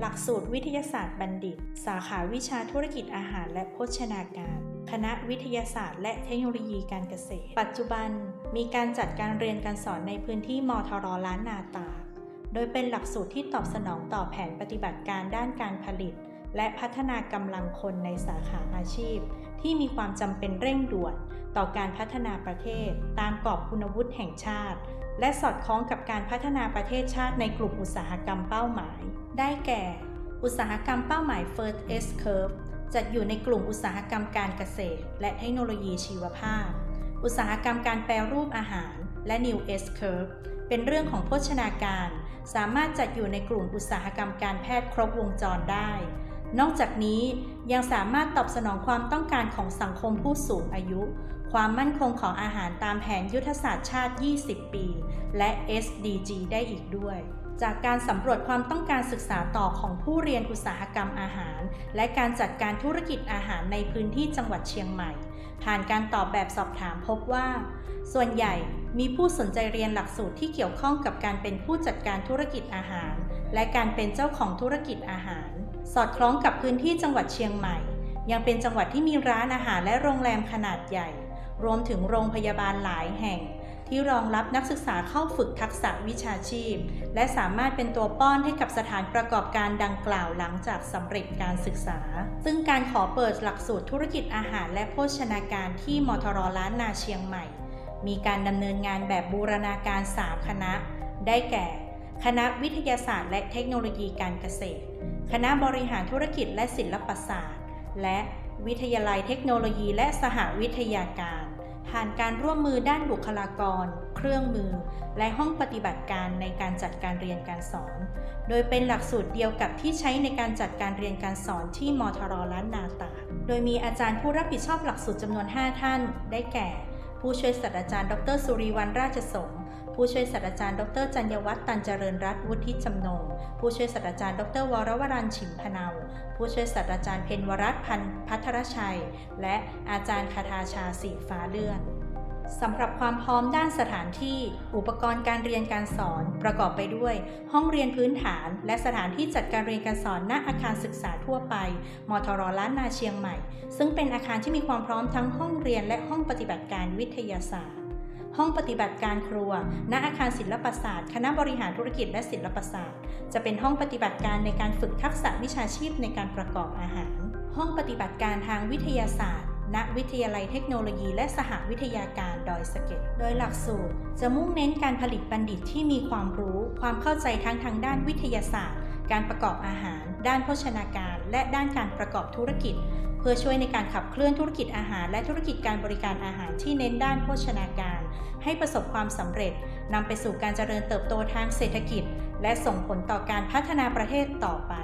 หลักสูตรวิทยาศาสตร์บัณฑิต สาขาวิชาธุรกิจอาหารและโภชนาการ คณะวิทยาศาสตร์และเทคโนโลยีการเกษตร ปัจจุบันมีการจัดการเรียนการสอนในพื้นที่มทรล้านนาตากโดยเป็นหลักสูตรที่ตอบสนองต่อแผนปฏิบัติการด้านการผลิต และพัฒนากำลังคนในสาขาอาชีพ ที่มีความจำเป็นเร่งด่วนต่อการพัฒนาประเทศ ตามกรอบคุณวุฒิแห่งชาติ และสอดคล้องกับการพัฒนาประเทศชาติในกลุ่มอุตสาหกรรมเป้าหมาย ได้แก่ อุตสาหกรรมเป้าหมาย First S Curve จัดอยู่ในกลุ่มอุตสาหกรรมการเกษตร และเทคโนโลยีชีวภาพ อุตสาหกรรมการแปรรูปอาหาร และ New S Curve เป็นเรื่องของโภชนาการ สามารถจัดอยู่ในกลุ่มอุตสาหกรรมการแพทย์ครบวงจรได้ นอกจากนี้ยังสามารถตอบสนองความต้องการของสังคมผู้สูงอายุ ความมั่นคงของอาหารตามแผนยุทธศาสตร์ชาติ 20 ปี และ SDG ได้อีกด้วย จากการสำรวจความต้องการศึกษาต่อของผู้เรียนอุตสาหกรรมอาหาร และการจัดการธุรกิจอาหารในพื้นที่จังหวัดเชียงใหม่ ผ่านการตอบแบบสอบถามพบว่า ส่วนใหญ่มีผู้สนใจเรียนหลักสูตรที่เกี่ยวข้องกับการเป็นผู้จัดการธุรกิจอาหาร และการเป็นเจ้าของธุรกิจอาหาร สอดคล้องกับพื้นที่จังหวัดเชียงใหม่ ยังเป็นจังหวัดที่มีร้านอาหารและโรงแรมขนาดใหญ่ รวมถึงโรงพยาบาลหลายแห่ง ที่รองรับนักศึกษาเข้าฝึกทักษะวิชาชีพ และสามารถเป็นตัวป้อนให้กับสถานประกอบการดังกล่าวหลังจากสำเร็จการศึกษา ซึ่งการขอเปิดหลักสูตรธุรกิจอาหารและโภชนาการที่มทรล้านนาเชียงใหม่ มีการดำเนินงานแบบบูรณาการ 3 คณะ ได้แก่ คณะวิทยาศาสตร์และเทคโนโลยีการเกษตร คณะบริหารธุรกิจและศิลปศาสตร์ และวิทยาลัยเทคโนโลยีและสหวิทยาการ ผ่านการร่วมมือด้านบุคลากร เครื่องมือ และห้องปฏิบัติการในการจัดการเรียนการสอน โดยเป็นหลักสูตรเดียวกับที่ใช้ในการจัดการเรียนการสอนที่มทรล้านนาตากโดยมีอาจารย์ผู้รับผิดชอบหลักสูตรจำนวน 5 ท่าน ได้แก่ ผู้ช่วยศาสตราจารย์ ดร สุริวัลราชสงฆ์ ผู้ช่วยศาสตราจารย์ดรจัญญวัฒน์ตันเจริญรัตน์วุฒิจำนง ผู้ช่วยศาสตราจารย์ดรวรวรันฉิมพนาวผู้ช่วยศาสตราจารย์เพนวรัตพันธ์พัทรชัย และอาจารย์คาทาชาสีฟ้าเลื่อนสำหรับความพร้อมด้านสถานที่ อุปกรณ์การเรียนการสอนประกอบไปด้วย ห้องเรียนพื้นฐาน และสถานที่จัดการเรียนการสอนณอาคารศึกษาทั่วไป มทรล้านนาเชียงใหม่ ซึ่งเป็นอาคารที่มีความพร้อมทั้งห้องเรียนและห้องปฏิบัติการวิทยาศาสตร์ ห้องปฏิบัติการครัว ณ อาคารศิลปศาสตร์ คณะบริหารธุรกิจและศิลปศาสตร์ จะเป็นห้องปฏิบัติการในการฝึกทักษะวิชาชีพในการประกอบอาหาร ห้องปฏิบัติการทางวิทยาศาสตร์ณวิทยาลัยเทคโนโลยีและสหวิทยาการดอยสะเก็ด โดยหลักสูตร จะมุ่งเน้นการผลิตบัณฑิตที่มีความรู้ ความเข้าใจทั้งทางด้านวิทยาศาสตร์ การประกอบอาหาร ด้านโภชนาการ และด้านการประกอบธุรกิจ เพื่อช่วยในการขับเคลื่อนธุรกิจอาหาร และธุรกิจการบริการอาหารที่เน้นด้านโภชนาการ ให้ประสบความสำเร็จนำไปสู่การเจริญเติบโตทางเศรษฐกิจ และส่งผลต่อการพัฒนาประเทศต่อไป